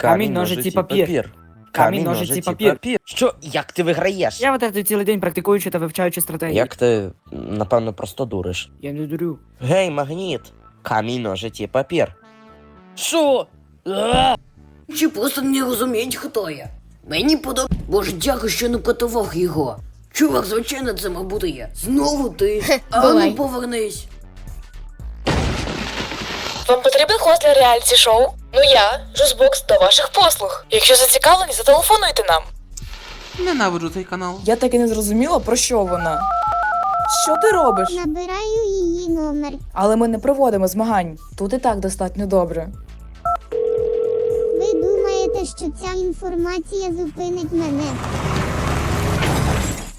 Камінь, ножиці, папір. Камінь, ножиці, папір. Що, як ти виграєш? Я витратив цілий день практикуючи та вивчаючи стратегії. Як ти, напевно, просто дуриш. Я не дурю. Гей, магніт! Камінь, ножиці, папір. Що? А! Чи просто не розуміють, хто я? Мені подобається. Боже, дякую, що не катував його. Чувак, звичайно, це мав бути я. Знову ти. А бувай. ну повернись. Вам потрібен хост для реаліті шоу? Ну я, Жузбокс, до ваших послуг. Якщо зацікавлені, зателефонуйте нам. Ненавиджу цей канал. Я так і не зрозуміла, про що вона. Що ти робиш? Набираю її номер. Але ми не проводимо змагань. Тут і так достатньо добре. Ви думаєте, що ця інформація зупинить мене?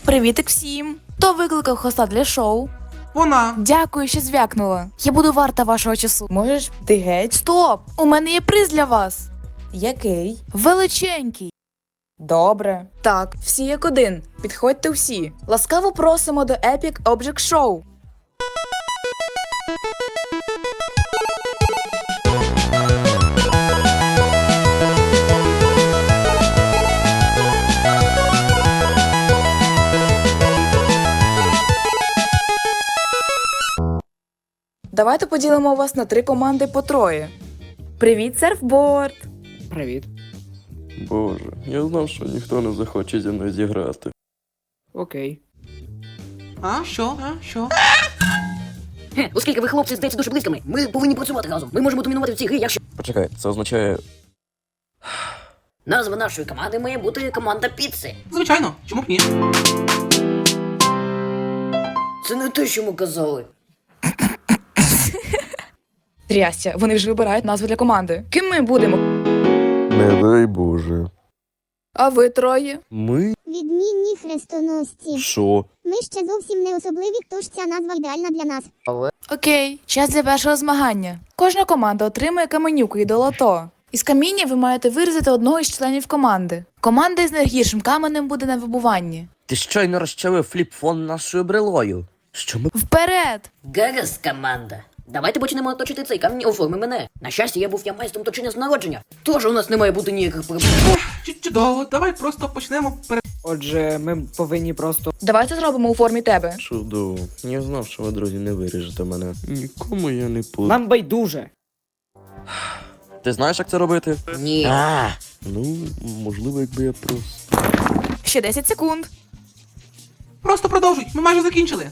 Привітик всім! Хто викликав хоста для шоу? Вона. Дякую, що звякнула. Я буду варта вашого часу. Можеш ти геть? Стоп! У мене є приз для вас. Який? Величенький. Добре. Так, всі як один. Підходьте всі. Ласкаво просимо до Epic Object Show. Давайте поділимо вас на три команди по троє. Привіт, серфборд! Привіт. Боже, я знав, що ніхто не захоче зі мною зіграти. Окей. А, що? А, що? Хе, оскільки ви хлопці здається дуже близькими, ми повинні працювати разом. Ми можемо домінувати в цій грі, якщо. Почекай, це означає. Назва нашої команди має бути команда піци. Звичайно, чому б ні? Це не те, що ми казали. Трястя, вони ж вибирають назву для команди. Ким ми будемо? Не дай Боже. А ви троє? Ми? Відмінні хрестоносці. Що? Ми ще зовсім не особливі, тож ця назва ідеальна для нас. Окей, час для першого змагання. Кожна команда отримує каменюку і долото. Із каміння ви маєте вирізати одного із членів команди. Команда із найгіршим каменем буде на вибуванні. Ти щойно розчавив фліп-фон нашою брелою. Що ми Вперед! Гаразд, команда. Давайте почнемо точити цей камінь у формі мене. На щастя, я був я майстром точення з народження. Тож у нас не має бути ніяких проблем. Чудово, давай просто почнемо перед. Отже, ми повинні просто. Давайте зробимо у формі тебе. Чудово. Я знав, що ви, друзі, не виріжете мене. Нікому я не пу. Нам байдуже. Ти знаєш, як це робити? Ні. А, Ну, можливо, якби я просто. Ще 10 секунд. Просто продовжуй, ми майже закінчили.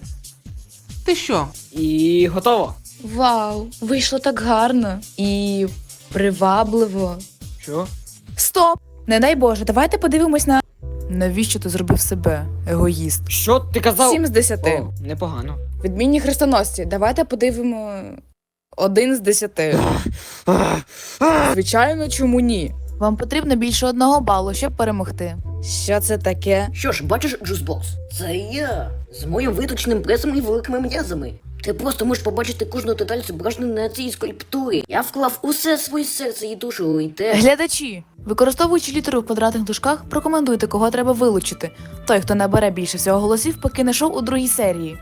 Ти що? І готово. Вау, вийшло так гарно і привабливо. Що? Стоп! Не дай Боже, давайте подивимось на. Навіщо ти зробив себе, егоїст? Що ти казав? 7 з 10. О, непогано. Відмінні хрестоносці. Давайте подивимо. Один з десяти. Звичайно, чому ні? Вам потрібно більше одного балу, щоб перемогти. Що це таке? Що ж, бачиш, Джузбокс? Це я з моїм виточним пресом і великими м'язами. Ти просто можеш побачити кожну деталь зображену на цій скульптурі. Я вклав усе своє серце і душу у те. Глядачі, використовуючи літеру в квадратних дужках, прокоментуйте, кого треба вилучити. Той, хто набере більше всього голосів, покине шоу у другій серії.